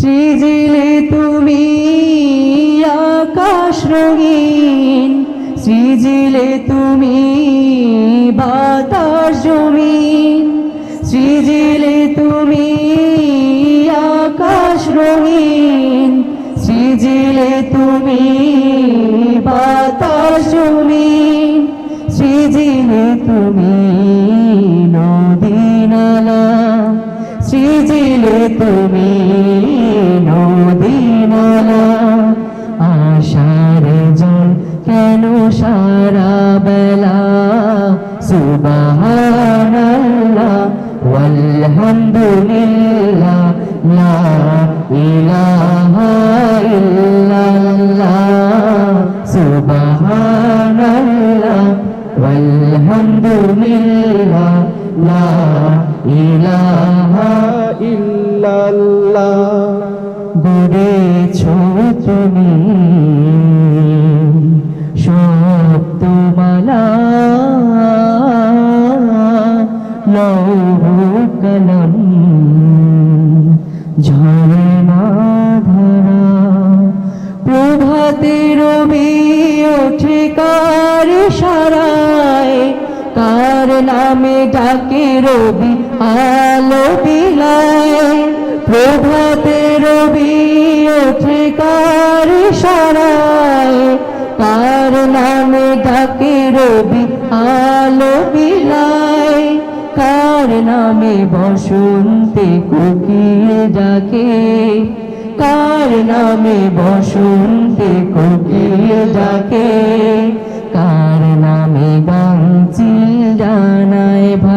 সৃজিলে তুমি আকাশ রঙিন। সৃজিলে তুমি বাতাস জমিন। সৃজিলে তুমি আকাশ রঙিন। সৃজিলে তুমি বাতাস জমিন। সৃজিলে তুমি নদী নালা সৃজিলে তুমি নদী নালা আশার জল কেন সারা বেলা সুবহানাল্লাহ walhamdulillah la ilaha illallah subhanallah walhamdulillah la ilaha ইল্লাল্লাহ। গড়েছ তুমি নামে ডাকে রবি আলো বিলায়। প্রভাতে রবি ওঠে কার সারায়। কার নামে ডাকে রবি আলো বিলায়। কার নামে বসন্তে কোকিল ডাকে। কার নামে বসন্তে কোকিল ডাকে।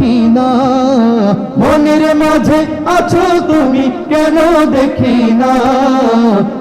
দেখি না। মনের মাঝে আছো তুমি কেন দেখি না?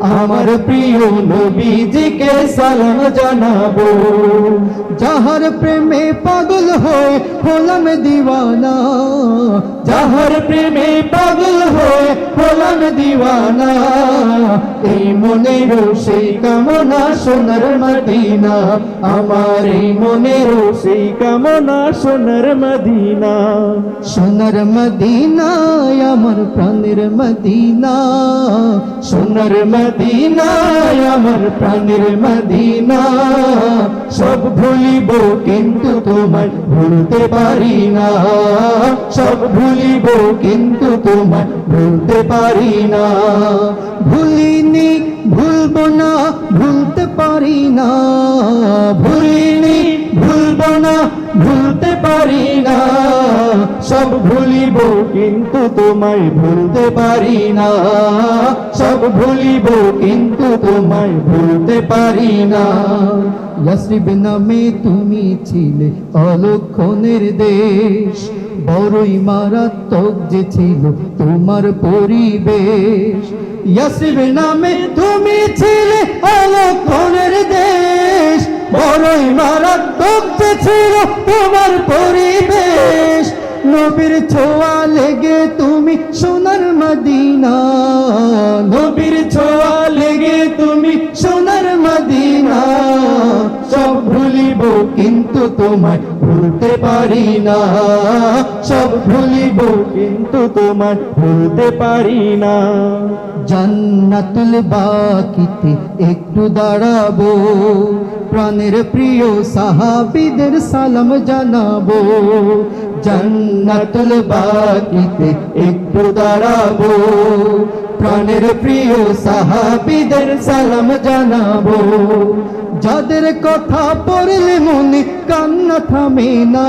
আমার প্রিয় নবীজিকে সালাম জানাব। যাহার প্রেমে পাগল হয়ে হলাম দিওয়ানা। যাহার প্রেমে পাগল হয়ে হলাম দিওয়ানা। এই মনের সেই কামনা সোনার মদিনা। আমার এই মনের সেই কামনা সোনার মদিনা। সোনার মদিনায় আমার প্রাণের মদিনা। সোনার মদিনায়, আমার প্রাণের মদিনা। সব ভুলিব কিন্তু তোমায় ভুলতে পারি না। সব ভুলিব কিন্তু তোমায় ভুলতে পারি না। ভুলিনি, ভুলব না, ভুলতে পারি না। ভুলিনি, ভুলব না, ভুলতে পারি না। সব ভুলিব, কিন্তু তোমায় ভুলতে পারি না। সব ভুলিব, কিন্তু তোমায় ভুলতে পারি না। ইয়াসরিব নামে তুমি ছিলে অলক্ষণের দেশ। বড়ই মারাত্মক যে ছিল তোমার পরিবেশ। ইয়াসরিব নামে তুমি ছিলে অলক্ষণের দেশ। বড়ই মারাত্মক যে ছিল তোমার পরিবেশ। নবীর ছোয়া লেগে তুমি সোনার মদিনা। নবীর ছোয়া লেগে তুমি সোনার মদিনা। সব ভুলিব কিন্তু তোমায় ভুলতে পারি না। সব ভুলিব কিন্তু তোমায় ভুলতে পারি না। জান্নাতুল বাকিতে একটু দাঁড়াবো। প্রাণের প্রিয় সাহাবিদের সালাম জানাব। জান্নাতুল বাকিতে একটু দাঁড়াবো। প্রাণের প্রিয় সাহাবিদের সালাম জানাব। যাদের কথা পড়লে মনে কান্না থামে না,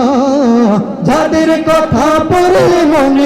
যাদের কথা পড়লে মনে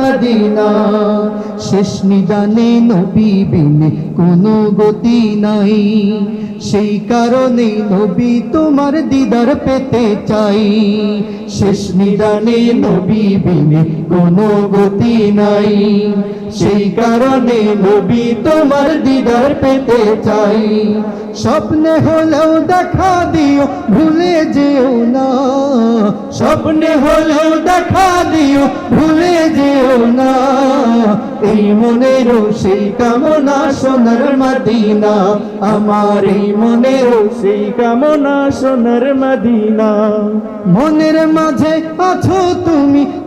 মদিনা, শেষ নিদানে নবী বিনে কোনো গতি নাই। সেই কারণে নবী তোমার দিদার পেতে চাই। শেষ নিদানে নবী বিনে কোনো গতি নাই। সেই কারণে নবী তোমার দিদার পেতে চাই। স্বপ্নে হলেও দেখা দিও, ভুলে যেও না। স্বপ্নে হলেও দেখা দিও, ভুলে যেও না। এই মনের সেই কামনা সোনার মদিনা। আমার এই মনের সেই কামনা সোনার মদিনা। মনের মাঝে আছো তুমি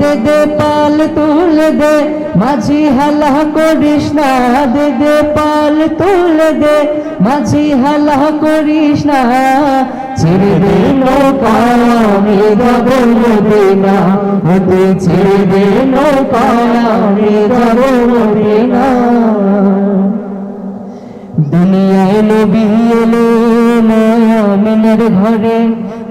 দে দে পাল তুল দে, মাঝি হালা করিস না। দে দে পাল তুল দে, মাঝি হালা করিস না। ছেড়ে দে নৌকায় আমি যাব মদিনা। হতে ছেড়ে দে নৌকায় আমি যাব মদিনা। দুনিয়ায় নবী এলো মায়ামিনের ঘরে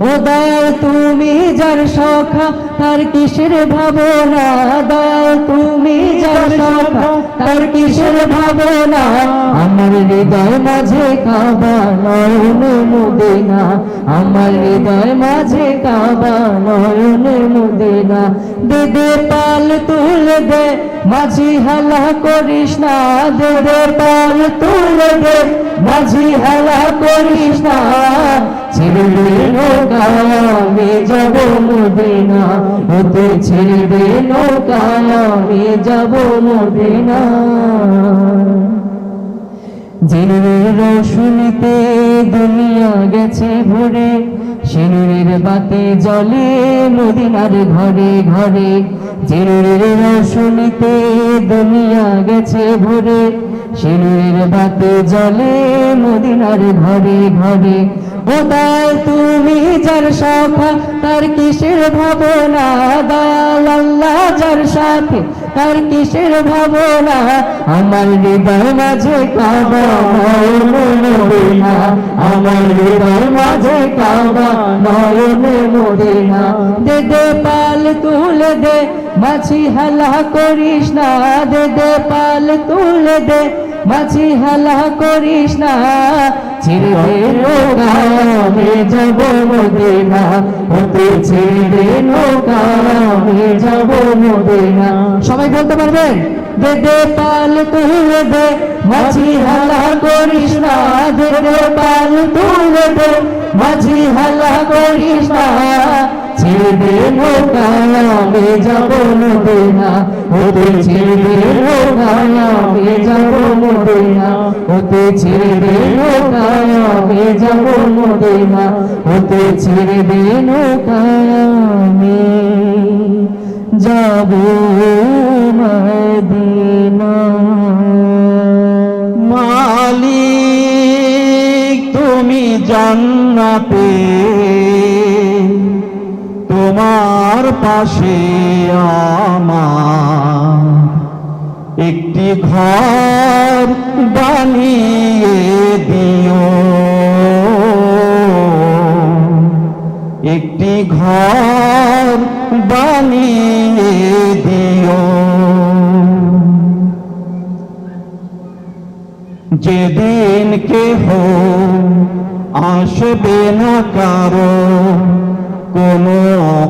ও তুমি যার সখা তার কিসের ভাবনা? দয়াল তুমি যার সখা তার কিসের ভাবনা? আমার হৃদয় মাঝে কাবা নয়ন মুদিনা। আমার হৃদয় মাঝে কাবা নয়ন মুদিনা। দে দে পাল তুল দে, মাঝি হালা করিস না দে দে পাল তুল দে, মাঝি হালা করিস না। ছেড়ে দে নৌকায় আমি যাব মদিনা হতে ছেড়ে দে নৌকায় আমি যাব মদিনা। জিনুরের রোশনীতে দুনিয়া গেছে ভরে সিনুরের বাতি জলে মদিনার ঘরে ঘরে জিনুরের রোশনীতে দুনিয়া গেছে ভরে সিনুরের বাতি জলে মদিনার ঘরে ঘরে ও তুমি যার সখা তার কিসের ভাবনা? দয়াল আল্লাহ যার সাথে, তার কিসের ভাবনা? আমার হৃদয় মাঝে কাবা আমার হৃদয় মাঝে কাবা, নয়ন দে দে, পাল তুলে দে, মাছি হালা করিস না। দে দে, পাল তুলে দে মাছি হালা করিস না, ছেড়ে যাব মদিনা। হতে ছেড়ে নৌকা, আমি যাব মদিনা। সবাই বলতে পারবেন? দে দে পাল তুলে দে, মাঝি হালা করিস না দে দে পাল তুলে দে, মাঝি হালা করিস না। ছেড়ে নৌকা আমি যাব মদিনা। হতে ছেড়ে নৌকা আমি যাব মদিনা। হতে ছেড়ে নৌকা আমি যাব মদিনা। হতে ছেড়ে নৌকা আমি যাব মদিনা। মালিক, তুমি জান্নাতে তোমার পাশে আমার একটি ঘর বানিয়ে দিও। একটি ঘর বানিয়ে দিও। যেদিন কেহ আসবে না কারও, কোনো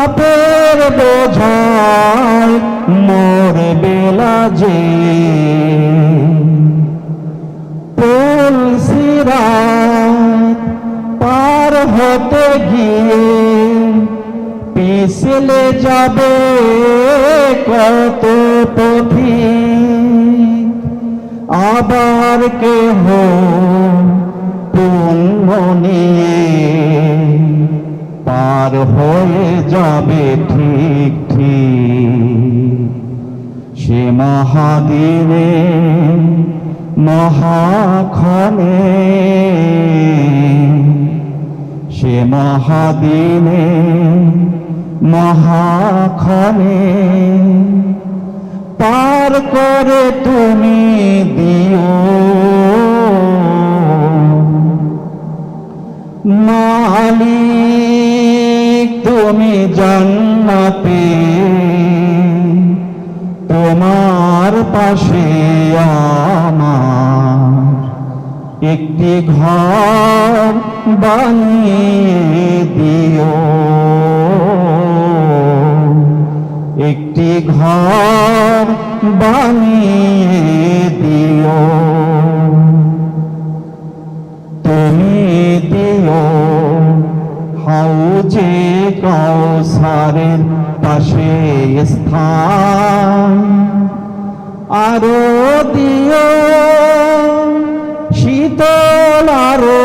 পাপের বোঝায় মোর বেলা যে। তুলসিরাত পার হতে গিয়ে পিছলে যাবে কত পথি আবার কেহ যাবে ঠিক ঠিক। সে মহাদিনে মহাক্ষণে। সে মহাদিনে মহাক্ষণে। পার করে তুমি দিও। মালিক তুমি জান্নাতে। তোমার পাশে আমার একটি ঘর বানিয়ে দিও। একটি ঘর বানিয়ে কৌসারের পাশে স্থান। আরও দিও, শীতল আরও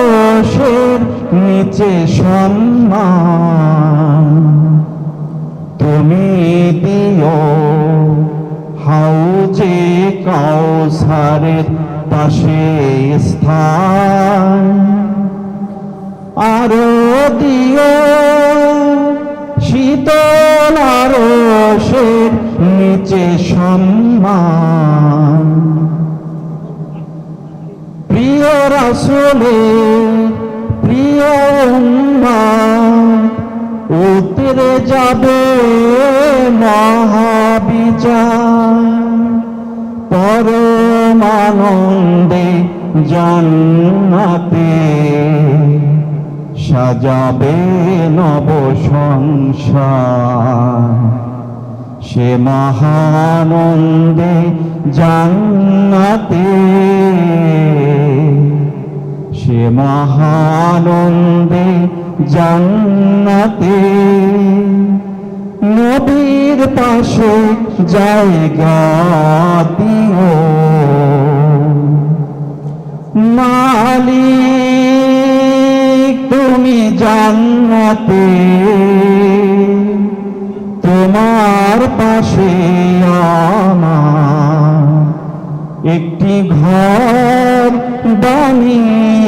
সের নিচে সম্মান। তুমি দিও, হাউজে কৌসারের পাশে স্থান। আরও দিও শীতল আরও সের নিচে সম্মান। প্রিয় রাসুলে প্রিয় উম্মা উতরে যাবে মহাবিচার পরমানন্দে জান্নাতে সাজাবে নব সংসার। সে মহানন্দে জান্নাতে। সে মহানন্দে জান্নাতে। নদীর পাশে জায়গা দিও। মালিক জান্নাতে তোমার পাশে আমার একটি ঘর বানিয়ে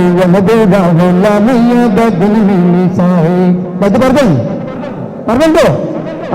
সিনেমায় জীবন বেড়া হলাম ইয়া বেগুন মিনি চাই বলতে পারবেন পারবেন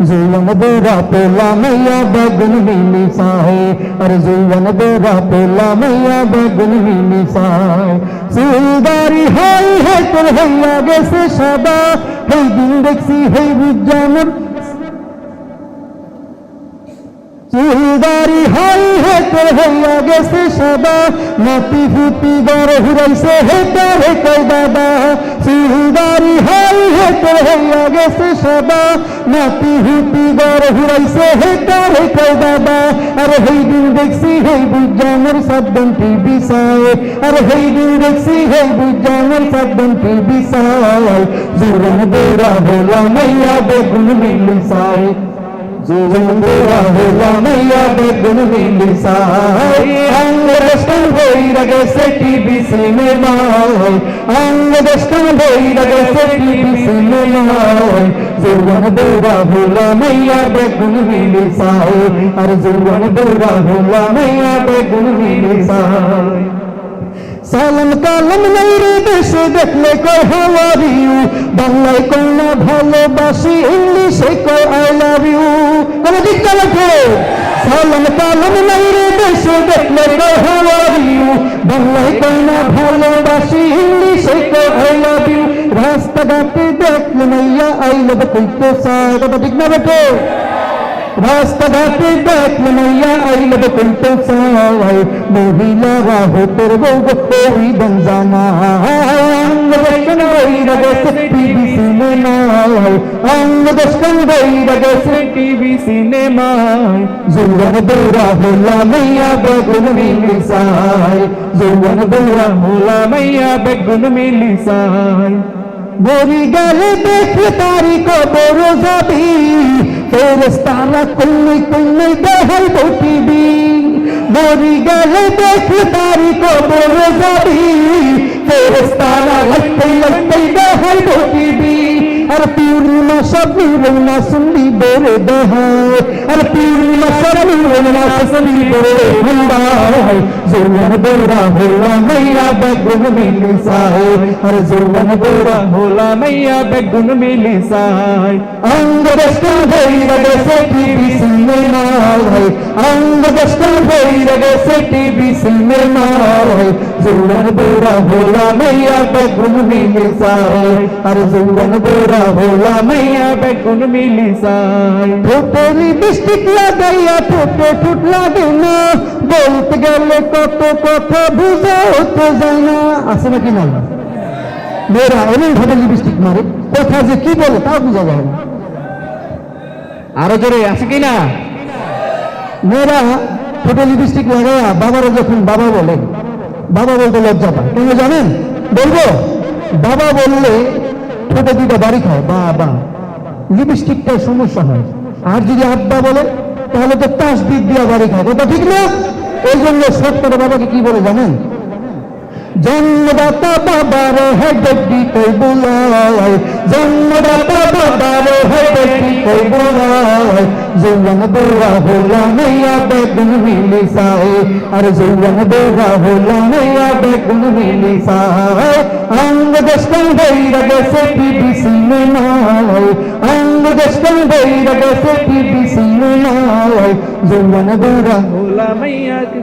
जुवन बेरा पेला मैया बगन में निशा है अरे जुवन बेरा पेला मैया बगन में निशा है सिलदारी हाई है तुरहैया जैसे शबा। है दिन देखसी है विद्या বুঝানোর চুলদারি হাই হে তোর হইয়া গেছে সাদা নাতি ফুটি গড় হুরাইছে হে তোর হে কই দাদা চুলদারি হাই হে তোর হইয়া গেছে সাদা নাতি ফুটি গড় হুরাইছে হে তোর হে কই দাদা আরে হেই দিন দেখছি হেই বুঝানোর সাবধান টিভি সাই আরে হেই দিন দেখছি হেই বুঝানোর সাবধান টিভি সাই জীবন বেড়া হলা মাইয়া বেগুন মিলি সাই জীবন বেড়া হলা মাইয়া বেগুন মিলি সাই অঙ্গ দস্তন বইরা গেছে টিভি সিনেমায় অঙ্গ দস্তন বইরা গেছে টিভি সিনেমায় জীবন বেড়া হলা মাইয়া বেগুন মিলি সাই আর জীবন বেড়া হলা মাইয়া বেগুন সালাম কালাম নাই রে দেশে দেখলে কয় হাউ আর ইউ বাংলায় কয় না ভালোবাসি, ইংলিশে কয় আই লাভ ইউ কোনো দিক চালাচ্ছে সালাম কালাম নাই রে দেশে দেখলে কয় হাউ আর ইউ বাংলায় কয় না ভালোবাসি, ইংলিশে কয় আই লাভ ইউ রাস্তাঘাটে দেখলে মাইয়া আই লাভ কইতে চায়। কথা ঠিক না বেটো? রাস্তাঘাটে দেখলে মাইয়া আইলে বলতে চাই মহিলারা হতের বউ ওই বঞ্জানা অঙ্গ দর্শন বইরা গেছে টিভি সিনেমায় অঙ্গ দর্শন বইরা গেছে টিভি সিনেমায় যৌবন দৌড়া হলা মাইয়া বেগুন মিলি সাই যৌবন দৌড়া হলা মাইয়া বেগুন মিলি সাই গরি গেলে দেখে তারি কবর যাবি ফেরেস্তারা কন্যে কন্যে দেহাই বটিবি গরি গেলে দেখে তারি কবর যাবি ফেরেস্তারা লাগতে লাগতে দেহাই বটিবি আর পূর্ণিমা সব না শুনবি বেড়ে দেহায় আর পূর্ণিমা সব না শুনবি বেড়ে ভন্ডায় जुर्मन बोरा भोला मैया, बैगुन मिली सहाय हर जुर्मन बोरा भोला मैया, बैगुन मिली सहाय अंग दस्तर दस्ता रगे से टीवी सिंह मार है। अंग दस्तर दस्ता रगे से टीवी सिंह मार है। जुर्मन बोरा भोला मैया, बैगुन मिली सहाय हर जुर्मन बोरा भोला मैया, बैगुन मिली सहाय फुटेरी बिस्टिक लगाया फुटे फुटला देना बोलते गले को কত কথা যায় না। আছে নাকি মেয়েরা এমন ভাবে লিপস্টিক মারে। কথা যে কি বলে যায় না। আরও জোরে, আছে কি না? মেয়েরা ছোট লিপস্টিক লাগাইয়া বাবারা যখন বাবা বলে, বাবা বলতে লজ্জা পায়। কেন জানেন? বলব, বাবা বললে ছোট দুইটা বাড়ি খায়, বাবা। লিপস্টিকটা সমস্যা হয়। আর যদি আব্বা বলে, তাহলে তো তাস দিক দিয়া বাড়ি খায়। কথা ঠিক না? এই জন্য সত্তর বাবাকে কি বলে জানেন? জন্মদাতা বাবার হেডি কই বলায় জন্মদাতা বাবার হেডি কই বলায় জীবন দোয়া হোলা নইয়া বেগুন মিলি সাই আর জীবন দোয়া হোলা নইয়া বেগুন মিলি সাই অঙ্গ দস্তন গইরা গেছে পিবি সিনেমায় দেশন বৈরা গেছে বিবিসি নাই যৌবন গোরা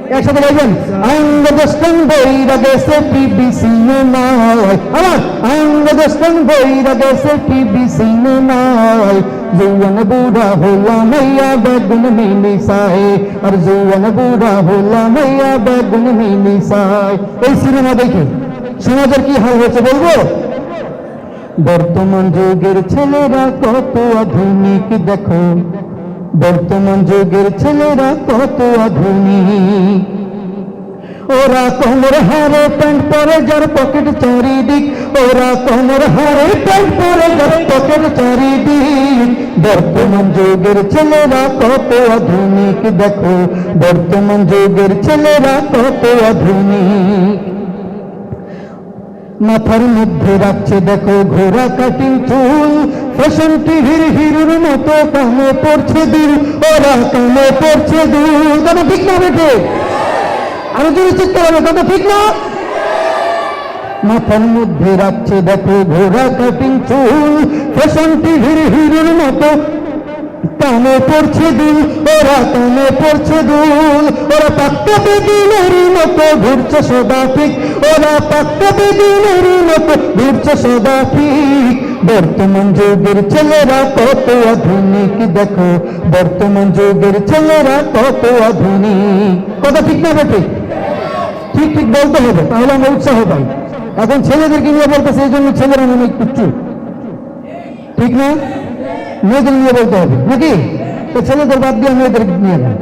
একসাথে গাইবেন আঙ্গ দেশন বৈরা গেছে বিবিসি নাই আমার আঙ্গ দেশন বৈরা গেছে বিবিসি নাই যৌবন বুড়া হোলা মাইয়া বেগুন মিলি সাহে আর যৌবন বুড়া হোলা মাইয়া বেগুন মিলি সাহে এই সিনেমা দেখে সমাজের কি হাল হয়েছে বলব? বর্তমান যুগের ছেলেরা কত আধুনিক, দেখো। বর্তমান যুগের ছেলেরা কত আধুনিক। ওরা কোমর হারে প্যান্ট পরে যার পকেট চারিদিক, ওরা কোমর হারে প্যান্ট পরে যার পকেট চারিদিক। বর্তমান যুগের ছেলেরা কত আধুনিক, দেখো। বর্তমান যুগের ছেলেরা কত আধুনিক। মাথার মধ্যে রাখছে দেখো ঘোড়া কাটিং চুল। ফ্যাশন টিভির হিরোর মতো কামে পড়ছে দিল, ওরা কামে পড়ছে দুল। কেন ঠিক না, বেটে? আরও জোরে চিৎকার হবে কথা ঠিক না? মাথার মধ্যে রাখছে দেখো ঘোড়া কাটিং চুল। ফ্যাশন টিভির হিরোর মতো কানে পড়ছে দুল ওরা কানে পড়ছে দুল। ওরা পাক্কা বেদিনেরই মতো ঘুরছে সদা ঠিক ওরা পাক্কা বেদিনেরই মতো ঘুরছে সদা ঠিক বর্তমান যুগের ছেলেরা কত আধুনিক, দেখো। বর্তমান যুগের ছেলেরা কত আধুনিক। কথা ঠিক না বেটে ঠিক? ঠিক বলতে হবে, তাহলে আমরা উৎসাহ পাই। এখন ছেলেদেরকে নিয়ে বলতেছে, এই জন্য ছেলেরা মনে একটু ঠিক না? মেয়েদের নিয়ে বলতে হবে নাকি? তো ছেলেদের বাদ দিয়ে মেয়েদের নিয়ে যাব?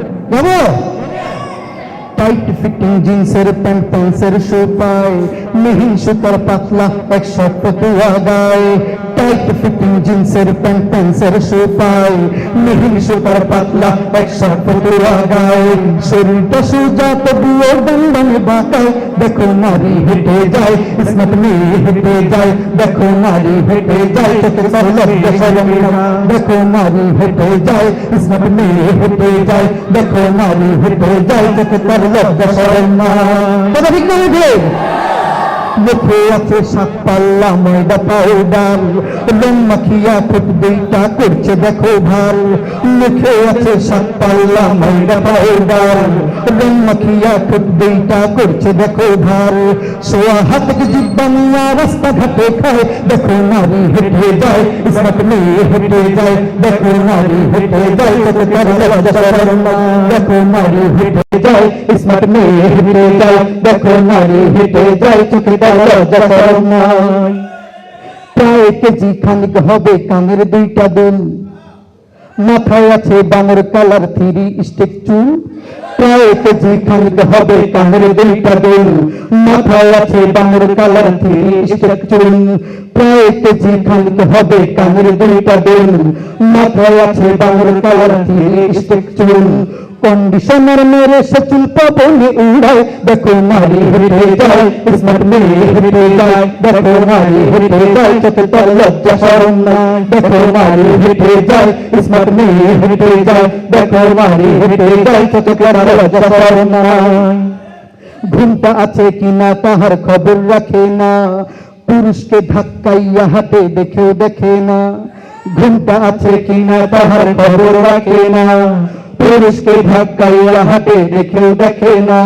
টাইট ফিটিং জিন্সের প্যান্ট প্যান্সের শু পায় মিহিন সুতার পাতলা একশো পতুয়া গায় টাইট ফিটিং জিন্সের প্যান্ট প্যান্সের শু পায় মিহিন সুতার পাতলা একশো পতুয়া গায় শরীরটা সুজা তবুও দণ্ডনে বাঁকায় দেখো নারী হেঁটে যায় স্মার্ট মেয়ে হেঁটে যায় দেখো নারী হেঁটে যায় দেখো নারী হেঁটে যায় স্মার্ট মেয়ে হেঁটে যায় দেখো নারী হেঁটে যায় তোকে তার লজ্জা শরম না কথা ঠিক না ঠিক মুখে আছে সাত পাল্লা ময়দা পাউডার রং মাখিয়া ফুট দুইটা করছে দেখো ভার মুখে আছে সাত পাল্লা ময়দা পাউডার রং মাখিয়া ফুট দুইটা করছে দেখো ভার সোয়া হাত জিব্বা নিয়া রাস্তা ঘাটে খায় দেখো নারী হেঁটে যায় ইসমাত মেয়ে হেঁটে যায় দেখো নারী হেঁটে যায় তোকে তার লজ্জা শরম না। দেখো নারী হেঁটে যায় স্মার্ট মেয়ে হেঁটে যায় দেখো নারী হেঁটে যায় চোখে প্রায় কেজি খানিক হবে কানের দুইটা দুল। মাথায় আছে বানর কালার থ্রি স্টেক চুল। প্রায় কেজি খানিক হবে কানের দুইটা দুল। মাথায় আছে বানর কালার থ্রি স্টেক চুল। প্রায় কেজি খানিক হবে কানের দুইটা দুল। মাথায় আছে বানর কালার থ্রি স্টেক চুল। কন্ডিশনার মেরে সে চুল পবনে উড়ায় দেখো নারী হেঁটে যায় স্মার্ট মেয়ে হেঁটে যায় দেখো নারী হেঁটে যায় চোখে তার লজ্জা শরম নাই দেখো নারী হেঁটে যায় স্মার্ট মেয়ে হেঁটে যায় দেখো নারী হেঁটে যায় চোখে তার লজ্জা শরম নাই ঘুমটা আছে কিনা তাহার খবর রাখে না পুরুষকে ধাক্কাইয়া হাতে দেখেও দেখে না ঘুমটা আছে কিনা তাহার খবর রাখে না পুরুষকে ধাক্কাইয়া হাতে দেখেও দেখে না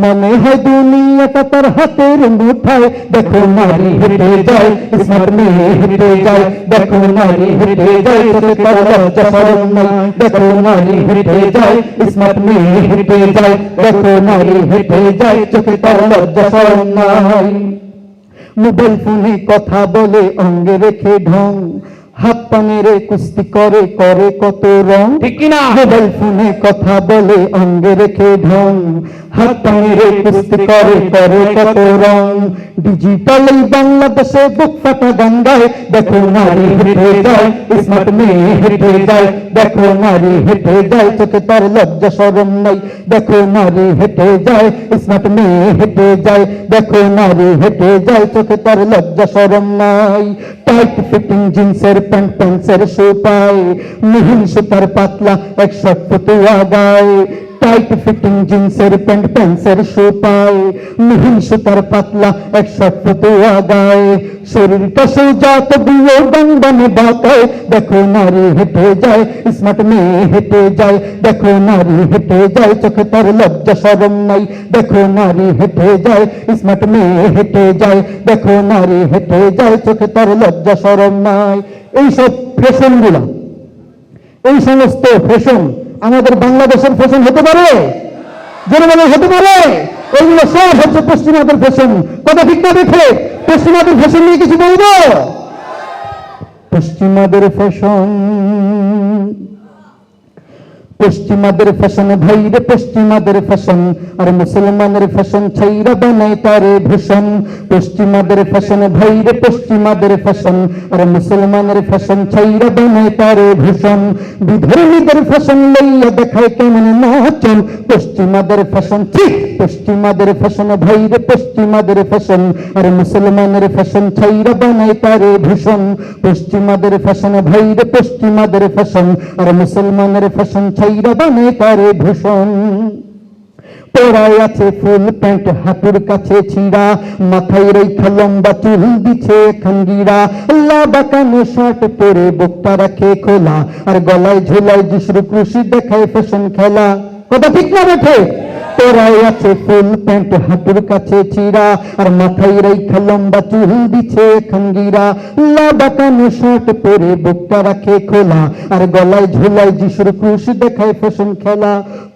মনে হয় দুনিয়াটা তার হাতের মুঠায় দেখো নারী হেঁটে যায় স্মার্ট মেয়ে হেঁটে যায় দেখো নারী হেঁটে যায় তোকে তার লজ্জা শরম নাই দেখো নারী হেঁটে যায় স্মার্ট মেয়ে হেঁটে যায় দেখো নারী হেঁটে যায় চোখে তার লজ্জা শরম নাই মোবাইল ফোনে কথা বলে অঙ্গে রেখে ঢং হাত পানেরে কুস্তি করে করে কত রং? ঠিক কিনা? মোবাইল ফোনে কথা বলে অঙ্গে রেখে ঢং। হাত পানেরে কুস্তি করে করে কত রং? ডিজিটাল এই বাংলাদেশে বুক ফাটা গান গায় দেখো নারী হেঁটে যায় স্মার্ট মেয়ে হেঁটে যায় দেখো নারী হেঁটে যায় চোখে তার লজ্জা সরম নাই দেখো নারী হেঁটে যায় স্মার্ট মেয়ে হেঁটে যায় দেখো নারী হেঁটে যায় চোখে তার লজ্জা সরম নাই। টাইট ফিটিং জিন্সের প্যান্ট প্যান্টসের শু পায় মিহিন সুতার পাতলা একশো ফতুয়া গায় টাইট ফিটিং জিন্সের প্যান্ট প্যান্টসের শু পায়। মিহিন সুতার পাতলা একশো ফতুয়া গায় শরীরটা সুজাত দিয়ে গান বাতায় দেখো নারী হেঁটে যায় স্মার্ট মেয়ে হেঁটে যায়। দেখো নারী হেঁটে যায়, চোখে তার লজ্জা সরম নাই। দেখো নারী হেঁটে যায় স্মার্ট মেয়ে হেঁটে যায়। দেখো নারী হেঁটে যায়, চোখে তার লজ্জা সরম নাই। এইসব ফ্যাশনগুলা, এই সমস্ত ফ্যাশন আমাদের বাংলাদেশের ফ্যাশন হতে পারে? জনগণের হতে পারে? ওইগুলো সব হচ্ছে পশ্চিমাদের ফ্যাশন কথা ঠিক না দেখে পশ্চিমাদের ফ্যাশন নিয়ে কিছু বলব? পশ্চিমাদের ফ্যাশন পশ্চিমাদের ফ্যাশন ভাইরে পশ্চিমাদের ফ্যাশন আর মুসলমানের ফ্যাশন ছাইরা বানায় তারে ভূষণ পশ্চিমাদের ফ্যাশন ভাইরে পশ্চিমাদের ফ্যাশন আর মুসলমানের ফ্যাশন ছাইরা বানায় তারে ভূষণ বিধর্মীদের ফ্যাশন লইয়া দেখায় কেমন নাচন পশ্চিমাদের ফ্যাশন ঠিক পশ্চিমাদের ফ্যাশন ভাইরে পশ্চিমাদের ফ্যাশন আর মুসলমানের ফ্যাশন ছাইরা বানায় তারে ভূষণ পশ্চিমাদের ফ্যাশন ভাইরে পশ্চিমাদের ফ্যাশন আর মুসলমানের ফ্যাশন করে ভূষণ। পড়ায় আছে ফুল প্যান্ট, হাতুর কাছে ছিঁড়া, মাথায় রেখা লম্বা চুল দিছে খাঙ্গিরা। লাবাকানে শার্ট পরে বুকটা রাখে খোলা, আর গলায় ঝোলায় যিশুর কৃষি দেখায় ফ্যাশন খেলা। কথা ঠিক না বেঠে ফুল প্যান্ট হাঁটুর কাছে আর মাথায় আর গলায়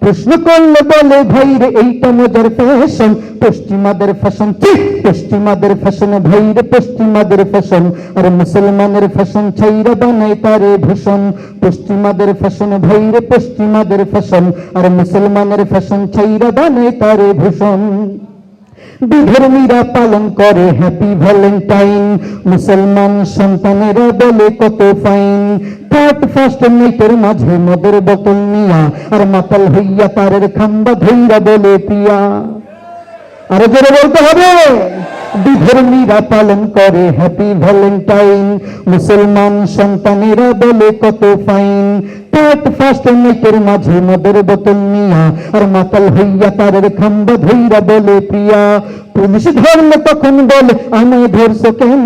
প্রশ্ন করলে বলে ভাইরে এইটা মজার ফ্যাশন পশ্চিমাদের ফ্যাশন ঠিক পশ্চিমাদের ফ্যাশন ভাইরে পশ্চিমাদের ফ্যাশন আর মুসলমানের ফ্যাশন ছাইরা বানায় তারে ভূষণ। পশ্চিমাদের ফ্যাশন ভাইরে পশ্চিমাদের ফ্যাশন আর মুসলমানের ফ্যাশন ছাইরা বানায় তারে ভূষণ। বিধর্মীরা পালন করে হ্যাপি ভ্যালেন্টাইন মুসলমান সন্তানেরা বলে কত ফাইন থার্ড ফার্স্ট মাঝে মদের বোতল নিয়া, আর মাতাল হইয়া তারের খাম্বা বলে পিয়া। জোরে বলতে হবে। বিধর্মীরা পালন করে হ্যাপি ভ্যালেন্টাইন মুসলমান সন্তানেরা বলে কত ফাইন পেট ফার্স্ট নাইটের মাঝে মদের বোতল নিয়া, আর মাতাল হইয়া তারের খাম্বা ধইরা বলে, প্রিয়া, পুলিশ ধরলে তখন বলে আমায় ধরছো কেন?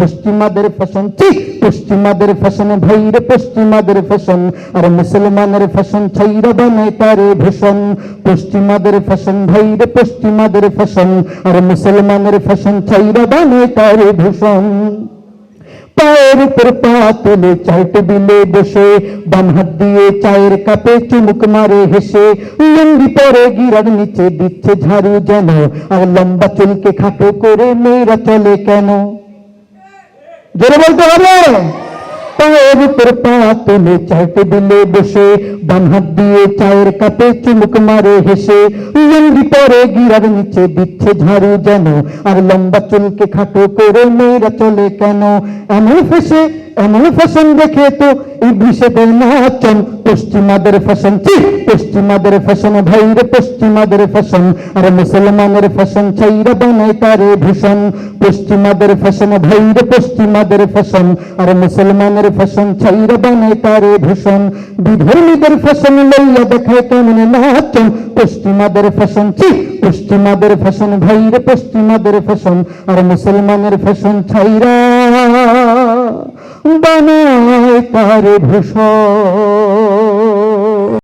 পশ্চিমাদের ফ্যাশন ঠিক পশ্চিমাদের ফ্যাশন ভাইরে পশ্চিমাদের ফ্যাশন, আর মুসলমানের ফ্যাশন ছাইরা বানায় তারে ভূষণ, পশ্চিমাদের ফ্যাশন ভাইরে পশ্চিমাদের ফ্যাশন, আর মুসলমানের ফ্যাশন ছাইরা বানায় তারে ভূষণ। পায়ের উপর পা তুলে চায় টেবিলে বসে, বাম হাত দিয়ে চায়ের কাপে চুমুক মারে হেসে, লুঙ্গি পরে গিরার নিচে দিচ্ছে ঝাড়ু যেন, আর লম্বা চুলকে খাটো করে মেয়েরা চলে কেন? জোরে বলতে হবে! পায়ের উপর পা তুলে চাটে দিলে বসে, বাম হাত দিয়ে চায়ের কাপে চুমুক মারে হেসে, লুঙ্গি পরে গিরার নিচে দিচ্ছে ঝাড়ু যেন, আর লম্বা চুলকে খাটো করে মেয়েরা চলে কেন? এমন ফেসে এমন ফ্যাশন দেখে তো ইংলিশেদের নাচন পশ্চিমাদের ফ্যাশন ঠিক পশ্চিমাদের ফ্যাশন ভাইরে পশ্চিমাদের ফ্যাশন আর মুসলমানের ফ্যাশন ছাইরা বানায় তারে ভূষণ। পশ্চিমাদের ফ্যাশন ভাইরে পশ্চিমাদের ফ্যাশন আর মুসলমানের ফ্যাশন ছাইরা বানায় তারে ভূষণ। বিধর্মীদের ফ্যাশন লইয়া দেখায় কেমন নাচন? পশ্চিমাদের ফ্যাশন ঠিক পশ্চিমাদের ফ্যাশন ভাইরে পশ্চিমাদের ফ্যাশন আর মুসলমানের ফ্যাশন ছাইরা বানায় তার ভূষণ।